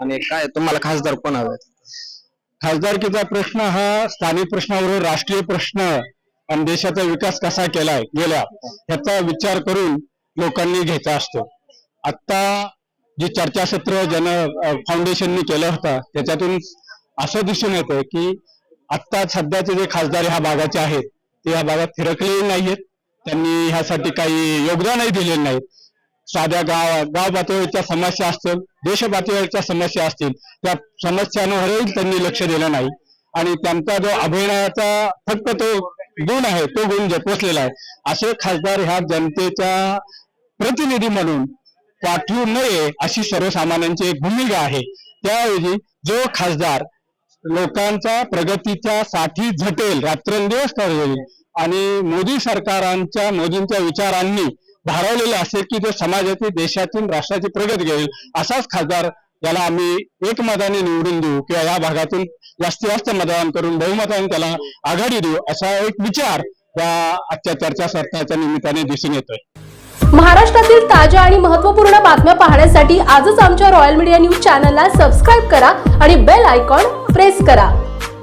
आणि काय तुम्हाला खासदार कोण हवे? खासदारकीचा प्रश्न हा स्थानिक प्रश्नावर राष्ट्रीय प्रश्न आणि देशाचा विकास कसा केलाय गेला ह्याचा विचार करून लोकांनी घ्यायचा असतो. आता जे चर्चासत्र जन फाउंडेशननी केलं होतं त्याच्यातून असं दिसून येतं की आत्ता सध्याचे जे खासदार ह्या भागाचे आहेत ते ह्या भागात फिरकलेले नाहीयेत. त्यांनी ह्यासाठी काही योगदानही दिलेले नाहीत. साध्या गाव गाव पातळीवरच्या समस्या असतील देश समस्या असतील त्या समस्यांवरही त्यांनी लक्ष दिलं नाही. आणि त्यांचा जो अभिनयाचा फक्त तो गुण आहे तो गुण जपसलेला आहे. असे खासदार ह्या जनतेचा प्रतिनिधी म्हणून पाठवू नये अशी सर्वसामान्यांची एक भूमिका आहे. त्याऐवजी जो खासदार लोकांचा प्रगतीच्या साठी झटेल रात्रंदिवस करेल आणि मोदी सरकारांच्या मोदींच्या विचारांनी धारवलेले असेल की जो समाजाची देशातील राष्ट्राची प्रगती घेईल असाच खासदार याला आम्ही एकमताने निवडून देऊ किंवा या भागातून जास्तीत जास्त मतदान करून बहुमताने त्याला आघाडी देऊ असा एक विचार या आजच्या चर्चासत्राच्या निमित्ताने दिसून येतोय. महाराष्ट्रातील ताज्या आणि महत्त्वपूर्ण बातम्या पाहण्यासाठी आजच आमच्या रॉयल मीडिया न्यूज चॅनलला सबस्क्राईब करा आणि बेल आयकॉन प्रेस करा.